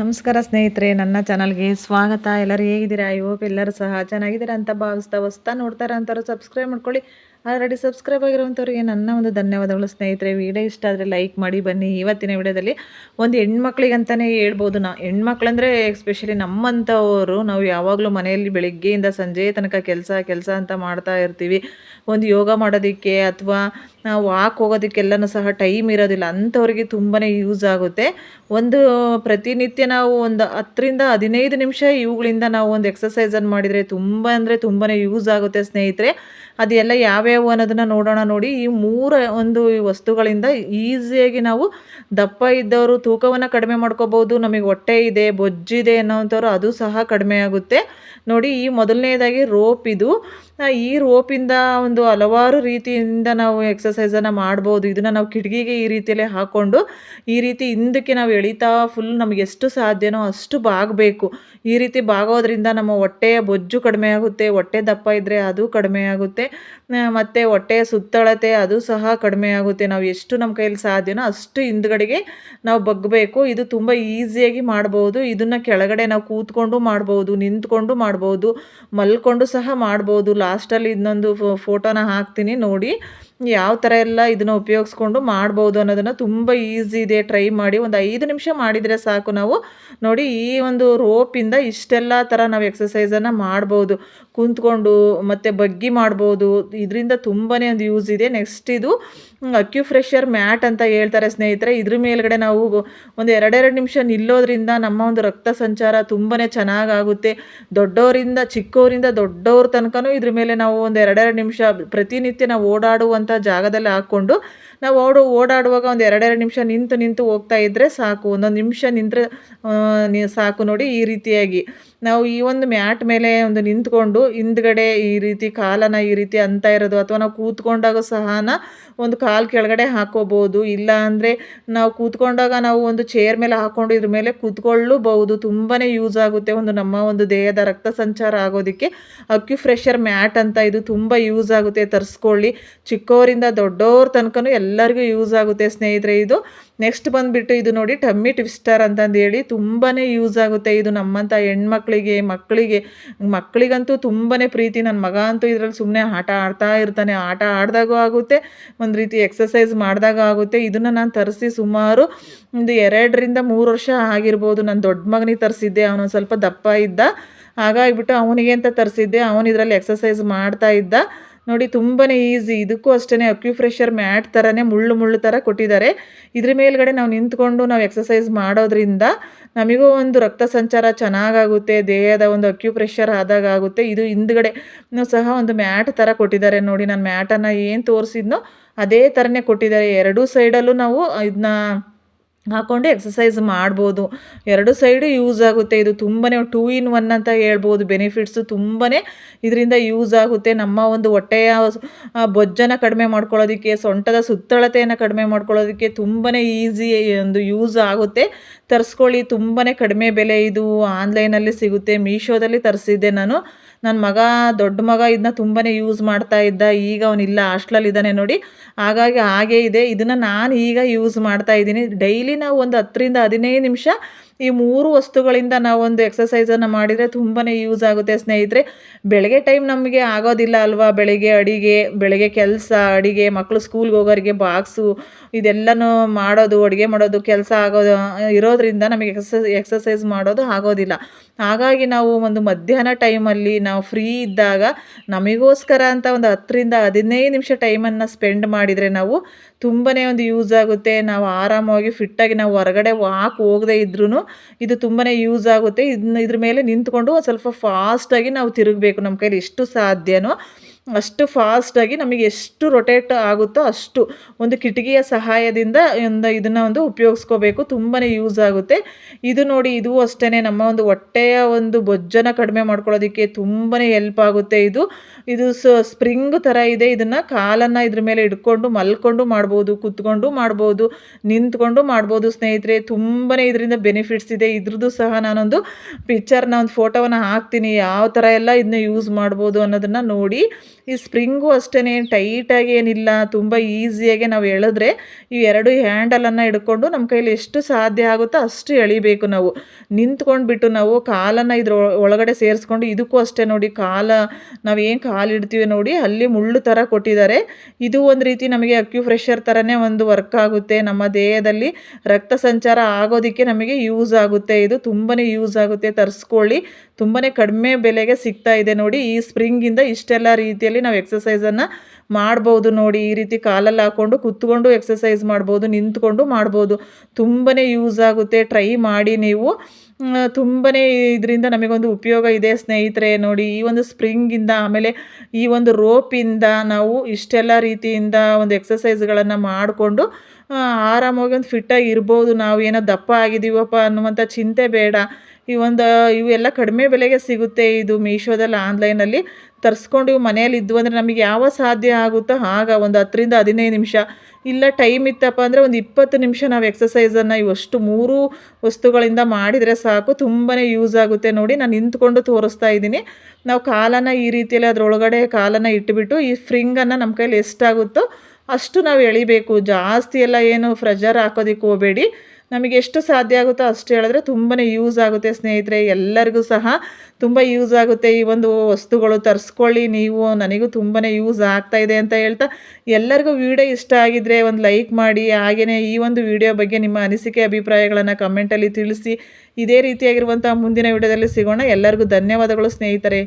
ನಮಸ್ಕಾರ ಸ್ನೇಹಿತರೆ, ನನ್ನ ಚಾನಲ್ಗೆ ಸ್ವಾಗತ. ಎಲ್ಲರೂ ಹೇಗಿದ್ದೀರಾ? ಐ ಹೋಪ್ ಎಲ್ಲರೂ ಸಹ ಚೆನ್ನಾಗಿದ್ದೀರಾ ಅಂತ ಭಾವಿಸ್ತಾ, ಹೊಸ್ತಾ ನೋಡ್ತಾರೆ ಅಂತಾರು ಸಬ್ಸ್ಕ್ರೈಬ್ ಮಾಡ್ಕೊಳ್ಳಿ. ಆಲ್ರೆಡಿ ಸಬ್ಸ್ಕ್ರೈಬ್ ಆಗಿರುವಂಥವ್ರಿಗೆ ನನ್ನ ಒಂದು ಧನ್ಯವಾದಗಳು ಸ್ನೇಹಿತರೆ. ವಿಡಿಯೋ ಇಷ್ಟ ಆದರೆ ಲೈಕ್ ಮಾಡಿ, ಬನ್ನಿ. ಇವತ್ತಿನ ವಿಡಿಯೋದಲ್ಲಿ ಒಂದು ಹೆಣ್ಮಕ್ಳಿಗಂತಲೇ ಹೇಳ್ಬೋದು ನಾ. ಹೆಣ್ಮಕ್ಳಂದರೆ ಎಸ್ಪೆಷಲಿ ನಮ್ಮಂಥವರು, ನಾವು ಯಾವಾಗಲೂ ಮನೆಯಲ್ಲಿ ಬೆಳಗ್ಗೆಯಿಂದ ಸಂಜೆ ತನಕ ಕೆಲಸ ಕೆಲಸ ಅಂತ ಮಾಡ್ತಾ ಇರ್ತೀವಿ. ಒಂದು ಯೋಗ ಮಾಡೋದಕ್ಕೆ ಅಥವಾ ವಾಕ್ ಹೋಗೋದಕ್ಕೆಲ್ಲನೂ ಸಹ ಟೈಮ್ ಇರೋದಿಲ್ಲ. ಅಂಥವ್ರಿಗೆ ತುಂಬಾ ಯೂಸ್ ಆಗುತ್ತೆ. ಒಂದು ಪ್ರತಿನಿತ್ಯ ನಾವು ಒಂದು ಹತ್ತರಿಂದ ಹದಿನೈದು ನಿಮಿಷ ಇವುಗಳಿಂದ ನಾವು ಒಂದು ಎಕ್ಸಸೈಸನ್ನು ಮಾಡಿದರೆ ತುಂಬ ಅಂದರೆ ತುಂಬಾ ಯೂಸ್ ಆಗುತ್ತೆ ಸ್ನೇಹಿತರೆ. ಅದೆಲ್ಲ ಯಾವ್ಯಾವು ಅನ್ನೋದನ್ನು ನೋಡೋಣ ನೋಡಿ, ಈ ಮೂರ ಒಂದು ವಸ್ತುಗಳಿಂದ ಈಸಿಯಾಗಿ ನಾವು ದಪ್ಪ ಇದ್ದವರು ತೂಕವನ್ನು ಕಡಿಮೆ ಮಾಡ್ಕೋಬೋದು ನಮಗೆ ಹೊಟ್ಟೆ ಇದೆ ಬೊಜ್ಜಿದೆ ಅನ್ನೋವಂಥವ್ರು ಅದು ಸಹ ಕಡಿಮೆ ಆಗುತ್ತೆ. ನೋಡಿ, ಈ ಮೊದಲನೇದಾಗಿ ರೋಪ್ ಇದು. ಈ ರೋಪಿಂದ ಒಂದು ಹಲವಾರು ರೀತಿಯಿಂದ ನಾವು ಎಕ್ಸಸೈಸನ್ನು ಮಾಡ್ಬೋದು. ಇದನ್ನು ನಾವು ಕಿಟಕಿಗೆ ಈ ರೀತಿಯಲ್ಲೇ ಹಾಕ್ಕೊಂಡು ಈ ರೀತಿ ಹಿಂದಕ್ಕೆ ನಾವು ಎಳಿತಾ ಫುಲ್ ನಮಗೆ ಎಷ್ಟು ಸಾಧ್ಯನೋ ಅಷ್ಟು ಬಾಗಬೇಕು. ಈ ರೀತಿ ಬಾಗೋದ್ರಿಂದ ನಮ್ಮ ಹೊಟ್ಟೆಯ ಬೊಜ್ಜು ಕಡಿಮೆ ಆಗುತ್ತೆ, ಹೊಟ್ಟೆ ದಪ್ಪ ಇದ್ದರೆ ಅದು ಕಡಿಮೆ ಆಗುತ್ತೆ. ಮತ್ತು ಹೊಟ್ಟೆಯ ಸುತ್ತಳತೆ ಅದು ಸಹ ಕಡಿಮೆ ಆಗುತ್ತೆ. ನಾವು ಎಷ್ಟು ನಮ್ಮ ಕೈಯಲ್ಲಿ ಸಾಧ್ಯನೋ ಅಷ್ಟು ಹಿಂದ್ಗಡೆಗೆ ನಾವು ಬಗ್ಗಬೇಕು ಇದು ತುಂಬ ಈಸಿಯಾಗಿ ಮಾಡ್ಬೋದು. ಇದನ್ನು ಕೆಳಗಡೆ ನಾವು ಕೂತ್ಕೊಂಡು ಮಾಡ್ಬೋದು, ನಿಂತ್ಕೊಂಡು ಮಾಡ್ಬೋದು, ಮಲ್ಕೊಂಡು ಸಹ ಮಾಡ್ಬೋದು. ಲಾಸ್ಟಲ್ಲಿ ಇನ್ನೊಂದು ಫೋಟೋನ ಹಾಕ್ತೀನಿ ನೋಡಿ. ಯಾವ ಥರ ಎಲ್ಲ ಇದನ್ನು ಉಪಯೋಗಿಸ್ಕೊಂಡು ಮಾಡ್ಬೋದು ಅನ್ನೋದನ್ನು ತುಂಬ ಈಸಿ ಇದೆ ಟ್ರೈ ಮಾಡಿ. ಒಂದು ಐದು ನಿಮಿಷ ಮಾಡಿದರೆ ಸಾಕು ನಾವು. ನೋಡಿ, ಈ ಒಂದು ರೋಪಿಂದ ಇಷ್ಟೆಲ್ಲ ಥರ ನಾವು ಎಕ್ಸಸೈಸನ್ನು ಮಾಡ್ಬೋದು. ಕುಂತ್ಕೊಂಡು ಮತ್ತು ಬಗ್ಗಿ ಮಾಡ್ಬೋದು. ಇದರಿಂದ ತುಂಬಾ ಒಂದು ಯೂಸ್ ಇದೆ. ನೆಕ್ಸ್ಟ್ ಇದು ಅಕ್ಯುಫ್ರೆಷರ್ ಮ್ಯಾಟ್ ಅಂತ ಹೇಳ್ತಾರೆ ಸ್ನೇಹಿತರೆ. ಇದ್ರ ಮೇಲ್ಗಡೆ ನಾವು ಒಂದು ಎರಡೆರಡು ನಿಮಿಷ ನಿಲ್ಲೋದ್ರಿಂದ ನಮ್ಮ ಒಂದು ರಕ್ತ ಸಂಚಾರ ತುಂಬಾ ಚೆನ್ನಾಗಾಗುತ್ತೆ. ದೊಡ್ಡವರಿಂದ ಚಿಕ್ಕವರಿಂದ ದೊಡ್ಡವ್ರ ತನಕನೂ ಇದ್ರ ಮೇಲೆ ನಾವು ಒಂದು ಎರಡೆರಡು ನಿಮಿಷ ಪ್ರತಿನಿತ್ಯ ನಾವು ಓಡಾಡುವಂಥ ಜಾಗದಲ್ಲಿ ಹಾಕ್ಕೊಂಡು ನಾವು ಓಡು ಓಡಾಡುವಾಗ ಒಂದು ಎರಡೆರಡು ನಿಮಿಷ ನಿಂತು ನಿಂತು ಹೋಗ್ತಾ ಇದ್ದರೆ ಸಾಕು, ಒಂದೊಂದು ನಿಮಿಷ ನಿಂತರೆ ಸಾಕು ನೋಡಿ ಈ ರೀತಿಯಾಗಿ. ನಾವು ಈ ಒಂದು ಮ್ಯಾಟ್ ಮೇಲೆ ಒಂದು ನಿಂತ್ಕೊಂಡು ಹಿಂದ್ಗಡೆ ಈ ರೀತಿ ಕಾಲನ ಈ ರೀತಿ ಅಂತ ಇರೋದು ಅಥವಾ ನಾವು ಕೂತ್ಕೊಂಡಾಗ ಸಹನ ಒಂದು ಕಾಲು ಕೆಳಗಡೆ ಹಾಕೋಬೋದು. ಇಲ್ಲ ಅಂದರೆ ನಾವು ಕೂತ್ಕೊಂಡಾಗ ನಾವು ಒಂದು ಚೇರ್ ಮೇಲೆ ಹಾಕ್ಕೊಂಡು ಇದ್ರ ಮೇಲೆ ಕೂತ್ಕೊಳ್ಳಬಹುದು. ತುಂಬಾ ಯೂಸ್ ಆಗುತ್ತೆ ಒಂದು ನಮ್ಮ ಒಂದು ದೇಹದ ರಕ್ತ ಸಂಚಾರ ಆಗೋದಕ್ಕೆ. ಅಕ್ಯುಫ್ರೆಷರ್ ಮ್ಯಾಟ್ ಅಂತ ಇದು ತುಂಬ ಯೂಸ್ ಆಗುತ್ತೆ. ತರಿಸ್ಕೊಳ್ಳಿ. ಚಿಕ್ಕವರಿಂದ ದೊಡ್ಡವ್ರ ತನಕನೂ ಎಲ್ಲರಿಗೂ ಯೂಸ್ ಆಗುತ್ತೆ ಸ್ನೇಹಿತರೆ ಇದು. ನೆಕ್ಸ್ಟ್ ಬಂದುಬಿಟ್ಟು ಇದು ನೋಡಿ ಟಮ್ಮಿ ಟ್ವಿಸ್ಟರ್ ಅಂತಂದು ಹೇಳಿ ತುಂಬಾ ಯೂಸ್ ಆಗುತ್ತೆ ಇದು ನಮ್ಮಂಥ ಹೆಣ್ಮಕ್ಳಿಗೆ, ಮಕ್ಕಳಿಗೆ. ಮಕ್ಕಳಿಗಂತೂ ತುಂಬಾ ಪ್ರೀತಿ. ನನ್ನ ಮಗ ಅಂತೂ ಇದರಲ್ಲಿ ಸುಮ್ಮನೆ ಆಟ ಆಡ್ತಾ ಇರ್ತಾನೆ. ಆಟ ಆಡಿದಾಗೂ ಆಗುತ್ತೆ, ಒಂದು ರೀತಿ ಎಕ್ಸಸೈಸ್ ಮಾಡಿದಾಗ ಆಗುತ್ತೆ. ಇದನ್ನು ನಾನು ತರಿಸಿ ಸುಮಾರು ಒಂದು ಎರಡರಿಂದ ಮೂರು ವರ್ಷ ಆಗಿರ್ಬೋದು. ನಾನು ದೊಡ್ಡ ಮಗನಿಗೆ ತರಿಸಿದ್ದೆ. ಅವನು ಸ್ವಲ್ಪ ದಪ್ಪ ಇದ್ದ. ಹಾಗಾಗಿಬಿಟ್ಟು ಅವನಿಗೆ ಅಂತ ತರಿಸಿದ್ದೆ. ಅವನು ಇದರಲ್ಲಿ ಎಕ್ಸಸೈಸ್ ಮಾಡ್ತಾ ಇದ್ದ. ನೋಡಿ ತುಂಬಾ ಈಸಿ ಇದಕ್ಕೂ ಅಷ್ಟೇ ಅಕ್ಯುಫ್ರೆಷರ್ ಮ್ಯಾಟ್ ಥರನೇ ಮುಳ್ಳು ಮುಳ್ಳು ಥರ ಕೊಟ್ಟಿದ್ದಾರೆ. ಇದ್ರ ಮೇಲ್ಗಡೆ ನಾವು ನಿಂತ್ಕೊಂಡು ನಾವು ಎಕ್ಸಸೈಸ್ ಮಾಡೋದ್ರಿಂದ ನಮಗೂ ಒಂದು ರಕ್ತ ಸಂಚಾರ ಚೆನ್ನಾಗಾಗುತ್ತೆ, ದೇಹದ ಒಂದು ಅಕ್ಯುಪ್ರೆಷರ್ ಆದಾಗ ಆಗುತ್ತೆ. ಇದು ಹಿಂದ್ಗಡೆ ಸಹ ಒಂದು ಮ್ಯಾಟ್ ಥರ ಕೊಟ್ಟಿದ್ದಾರೆ. ನೋಡಿ, ನಾನು ಮ್ಯಾಟನ್ನು ಏನು ತೋರಿಸಿದ್ನೋ ಅದೇ ಥರನೇ ಕೊಟ್ಟಿದ್ದಾರೆ. ಎರಡೂ ಸೈಡಲ್ಲೂ ನಾವು ಇದನ್ನ ಹಾಕ್ಕೊಂಡು ಎಕ್ಸಸೈಸ್ ಮಾಡ್ಬೋದು. ಎರಡು ಸೈಡು ಯೂಸ್ ಆಗುತ್ತೆ. ಇದು ತುಂಬಾ ಟೂ ಇನ್ ಒನ್ ಅಂತ ಹೇಳ್ಬೋದು. ಬೆನಿಫಿಟ್ಸು ತುಂಬಾ ಇದರಿಂದ ಯೂಸ್ ಆಗುತ್ತೆ. ನಮ್ಮ ಒಂದು ಹೊಟ್ಟೆಯ ಬೊಜ್ಜನ್ನು ಕಡಿಮೆ ಮಾಡ್ಕೊಳ್ಳೋದಕ್ಕೆ, ಸೊಂಟದ ಸುತ್ತಳತೆಯನ್ನು ಕಡಿಮೆ ಮಾಡ್ಕೊಳ್ಳೋದಕ್ಕೆ ತುಂಬಾ ಈಸಿ ಒಂದು ಯೂಸ್ ಆಗುತ್ತೆ. ತರಿಸ್ಕೊಳ್ಳಿ. ತುಂಬಾ ಕಡಿಮೆ ಬೆಲೆ ಇದು ಆನ್ಲೈನಲ್ಲಿ ಸಿಗುತ್ತೆ. ಮೀಶೋದಲ್ಲಿ ತರಿಸಿದ್ದೆ ನಾನು. ನನ್ನ ಮಗ ದೊಡ್ಡ ಮಗ ಇದನ್ನ ತುಂಬಾ ಯೂಸ್ ಮಾಡ್ತಾ ಇದ್ದ, ಈಗ ಅವನಿಲ್ಲ ಇದ್ದಾನೆ ನೋಡಿ. ಹಾಗಾಗಿ ಹಾಗೇ ಇದೆ. ಇದನ್ನು ನಾನು ಈಗ ಯೂಸ್ ಮಾಡ್ತಾ ಇದ್ದೀನಿ. ಡೈಲಿ ನಾವು ಒಂದು ಹತ್ತರಿಂದ ಹದಿನೈದು ನಿಮಿಷ ಈ ಮೂರು ವಸ್ತುಗಳಿಂದ ನಾವು ಒಂದು ಎಕ್ಸಸೈಸನ್ನು ಮಾಡಿದರೆ ತುಂಬಾ ಯೂಸ್ ಆಗುತ್ತೆ ಸ್ನೇಹಿತರೆ. ಬೆಳಗ್ಗೆ ಟೈಮ್ ನಮಗೆ ಆಗೋದಿಲ್ಲ ಅಲ್ವಾ? ಬೆಳಗ್ಗೆ ಅಡಿಗೆ, ಬೆಳಗ್ಗೆ ಕೆಲಸ, ಅಡಿಗೆ ಮಕ್ಕಳು ಸ್ಕೂಲ್ಗೆ ಹೋಗೋರಿಗೆ ಬಾಕ್ಸು ಇದೆಲ್ಲನೂ ಮಾಡೋದು, ಅಡುಗೆ ಮಾಡೋದು, ಕೆಲಸ ಆಗೋದು ಇರೋದ್ರಿಂದ ನಮಗೆ ಎಕ್ಸಸೈಸ್ ಎಕ್ಸಸೈಸ್ ಮಾಡೋದು ಆಗೋದಿಲ್ಲ. ಹಾಗಾಗಿ ನಾವು ಒಂದು ಮಧ್ಯಾಹ್ನ ಟೈಮಲ್ಲಿ ನಾವು ಫ್ರೀ ಇದ್ದಾಗ ನಮಗೋಸ್ಕರ ಅಂತ ಒಂದು ಹತ್ತರಿಂದ ಹದಿನೈದು ನಿಮಿಷ ಟೈಮನ್ನು ಸ್ಪೆಂಡ್ ಮಾಡಿದರೆ ನಾವು ತುಂಬನೇ ಒಂದು ಯೂಸ್ ಆಗುತ್ತೆ. ನಾವು ಆರಾಮವಾಗಿ ಫಿಟ್ಟಾಗಿ ನಾವು ಹೊರಗಡೆ ವಾಕ್ ಹೋಗದೇ ಇದ್ರೂ ಇದು ತುಂಬಾ ಯೂಸ್ ಆಗುತ್ತೆ. ಇದನ್ನ ಇದ್ರ ಮೇಲೆ ನಿಂತ್ಕೊಂಡು ಸ್ವಲ್ಪ ಫಾಸ್ಟಾಗಿ ನಾವು ತಿರುಗಬೇಕು ನಮ್ಮ ಕೈಲಿ. ಎಷ್ಟು ಸಾಧ್ಯನೋ ಅಷ್ಟು ಫಾಸ್ಟಾಗಿ ನಮಗೆ ಎಷ್ಟು ರೊಟೇಟ್ ಆಗುತ್ತೋ ಅಷ್ಟು ಒಂದು ಕಿಟಕಿಯ ಸಹಾಯದಿಂದ ಒಂದು ಇದನ್ನು ಒಂದು ಉಪಯೋಗಿಸ್ಕೋಬೇಕು. ತುಂಬಾ ಯೂಸ್ ಆಗುತ್ತೆ. ಇದು ನೋಡಿ ಇದು ಅಷ್ಟೇ ನಮ್ಮ ಒಂದು ಹೊಟ್ಟೆಯ ಒಂದು ಬೊಜ್ಜನ ಕಡಿಮೆ ಮಾಡ್ಕೊಳ್ಳೋದಕ್ಕೆ ತುಂಬಾ ಹೆಲ್ಪ್ ಆಗುತ್ತೆ ಇದು. ಇದು ಸ್ಪ್ರಿಂಗ್ ಥರ ಇದೆ. ಇದನ್ನು ಕಾಲನ್ನು ಇದ್ರ ಮೇಲೆ ಇಟ್ಕೊಂಡು ಮಲ್ಕೊಂಡು ಮಾಡ್ಬೋದು, ಕುತ್ಕೊಂಡು ಮಾಡ್ಬೋದು, ನಿಂತ್ಕೊಂಡು ಮಾಡ್ಬೋದು ಸ್ನೇಹಿತರೆ. ತುಂಬಾ ಇದರಿಂದ ಬೆನಿಫಿಟ್ಸ್ ಇದೆ. ಇದ್ರದ್ದು ಸಹ ನಾನೊಂದು ಪಿಕ್ಚರ್ನ ಒಂದು ಫೋಟೋವನ್ನು ಹಾಕ್ತೀನಿ. ಯಾವ ಥರ ಎಲ್ಲ ಇದನ್ನ ಯೂಸ್ ಮಾಡ್ಬೋದು ಅನ್ನೋದನ್ನು ನೋಡಿ ಈ ಸ್ಪ್ರಿಂಗು ಅಷ್ಟೇ ಟೈಟಾಗಿ ಏನಿಲ್ಲ, ತುಂಬ ಈಸಿಯಾಗಿ ನಾವು ಎಳೆದ್ರೆ ಈ ಎರಡು ಹ್ಯಾಂಡಲನ್ನು ಹಿಡ್ಕೊಂಡು ನಮ್ಮ ಕೈಯಲ್ಲಿ ಎಷ್ಟು ಸಾಧ್ಯ ಆಗುತ್ತೋ ಅಷ್ಟು ಎಳಿಬೇಕು ನಾವು. ನಿಂತ್ಕೊಂಡ್ಬಿಟ್ಟು ನಾವು ಕಾಲನ್ನು ಇದ್ರ ಒಳಗಡೆ ಸೇರಿಸ್ಕೊಂಡು ಇದಕ್ಕೂ ಅಷ್ಟೇ ನೋಡಿ, ಕಾಲ, ನಾವು ಏನು ಕಾಲು ಇಡ್ತೀವಿ ನೋಡಿ, ಅಲ್ಲಿ ಮುಳ್ಳು ಥರ ಕೊಟ್ಟಿದ್ದಾರೆ. ಇದು ಒಂದು ರೀತಿ ನಮಗೆ ಅಕ್ಯು ಫ್ರೆಷರ್ ಥರನೇ ಒಂದು ವರ್ಕ್ ಆಗುತ್ತೆ. ನಮ್ಮ ದೇಹದಲ್ಲಿ ರಕ್ತ ಸಂಚಾರ ಆಗೋದಕ್ಕೆ ನಮಗೆ ಯೂಸ್ ಆಗುತ್ತೆ. ಇದು ತುಂಬಾ ಯೂಸ್ ಆಗುತ್ತೆ, ತರಿಸ್ಕೊಳ್ಳಿ. ತುಂಬಾ ಕಡಿಮೆ ಬೆಲೆಗೆ ಸಿಗ್ತಾ ಇದೆ ನೋಡಿ, ಈ ಸ್ಪ್ರಿಂಗಿಂದ ಇಷ್ಟೆಲ್ಲ ರೀತಿಯಲ್ಲಿ ನಾವು ಎಕ್ಸಸೈಸನ್ನು ಮಾಡ್ಬೋದು ನೋಡಿ. ಈ ರೀತಿ ಕಾಲಲ್ಲಿ ಹಾಕ್ಕೊಂಡು ಕುತ್ಕೊಂಡು ಎಕ್ಸಸೈಸ್ ಮಾಡ್ಬೋದು, ನಿಂತ್ಕೊಂಡು ಮಾಡ್ಬೋದು. ತುಂಬಾ ಯೂಸ್ ಆಗುತ್ತೆ. ಟ್ರೈ ಮಾಡಿ ನೀವು. ತುಂಬಾ ಇದರಿಂದ ನಮಗೊಂದು ಉಪಯೋಗ ಇದೆ ಸ್ನೇಹಿತರೆ ನೋಡಿ. ಈ ಒಂದು ಸ್ಪ್ರಿಂಗಿಂದ ಆಮೇಲೆ ಈ ಒಂದು ರೋಪಿಂದ ನಾವು ಇಷ್ಟೆಲ್ಲ ರೀತಿಯಿಂದ ಒಂದು ಎಕ್ಸಸೈಸ್ಗಳನ್ನು ಮಾಡಿಕೊಂಡು ಆರಾಮಾಗಿ ಒಂದು ಫಿಟ್ಟಾಗಿ ಇರ್ಬೋದು ನಾವು ಏನೋ ದಪ್ಪ ಆಗಿದ್ದೀವಪ್ಪ ಅನ್ನುವಂಥ ಚಿಂತೆ ಬೇಡ. ಈ ಒಂದು, ಇವೆಲ್ಲ ಕಡಿಮೆ ಬೆಲೆಗೆ ಸಿಗುತ್ತೆ ಇದು ಮೀಶೋದಲ್ಲಿ ಆನ್ಲೈನಲ್ಲಿ. ತರಿಸ್ಕೊಂಡು ಇವು ಮನೇಲಿ ಇದ್ವು ಅಂದರೆ ನಮಗೆ ಯಾವ ಸಾಧ್ಯ ಆಗುತ್ತೋ ಆಗ ಒಂದು ಹತ್ತರಿಂದ ಹದಿನೈದು ನಿಮಿಷ. ಇಲ್ಲ ಟೈಮ್ ಇತ್ತಪ್ಪ ಅಂದರೆ ಒಂದು ಇಪ್ಪತ್ತು ನಿಮಿಷ ನಾವು ಎಕ್ಸಸೈಸನ್ನು ಇವಷ್ಟು ಮೂರು ವಸ್ತುಗಳಿಂದ ಮಾಡಿದರೆ ಸಾಕು. ತುಂಬಾ ಯೂಸ್ ಆಗುತ್ತೆ. ನೋಡಿ ನಾನು ನಿಂತ್ಕೊಂಡು ತೋರಿಸ್ತಾ ಇದ್ದೀನಿ. ನಾವು ಕಾಲನ್ನು ಈ ರೀತಿಯಲ್ಲಿ ಅದರೊಳಗಡೆ ಕಾಲನ್ನು ಇಟ್ಟುಬಿಟ್ಟು ಈ ಫ್ರಿಂಗನ್ನು ನಮ್ಮ ಕೈಲಿ ಎಷ್ಟಾಗುತ್ತೋ ಅಷ್ಟು ನಾವು ಎಳಿಬೇಕು. ಜಾಸ್ತಿ ಎಲ್ಲ ಏನು ಫ್ರೆಜರ್ ಹಾಕೋದಕ್ಕೆ ಹೋಗಬೇಡಿ. ನಮಗೆ ಎಷ್ಟು ಸಾಧ್ಯ ಆಗುತ್ತೋ ಅಷ್ಟು ಹೇಳಿದ್ರೆ ತುಂಬಾ ಯೂಸ್ ಆಗುತ್ತೆ ಸ್ನೇಹಿತರೆ, ಎಲ್ಲರಿಗೂ ಸಹ ತುಂಬ ಯೂಸ್ ಆಗುತ್ತೆ. ಈ ಒಂದು ವಸ್ತುಗಳು ತರಿಸ್ಕೊಳ್ಳಿ, ನೀವು ನನಗೂ ತುಂಬಾ ಯೂಸ್ ಆಗ್ತಾ ಇದೆ ಅಂತ ಹೇಳ್ತಾ ಎಲ್ಲರಿಗೂ ವಿಡಿಯೋ ಇಷ್ಟ ಆಗಿದ್ರೆ ಒಂದು ಲೈಕ್ ಮಾಡಿ ಹಾಗೆಯೇ ಈ ಒಂದು ವಿಡಿಯೋ ಬಗ್ಗೆ ನಿಮ್ಮ ಅನಿಸಿಕೆ, ಅಭಿಪ್ರಾಯಗಳನ್ನು ಕಮೆಂಟಲ್ಲಿ ತಿಳಿಸಿ. ಇದೇ ರೀತಿಯಾಗಿರುವಂಥ ಮುಂದಿನ ವಿಡಿಯೋದಲ್ಲಿ ಸಿಗೋಣ. ಎಲ್ಲರಿಗೂ ಧನ್ಯವಾದಗಳು ಸ್ನೇಹಿತರೆ.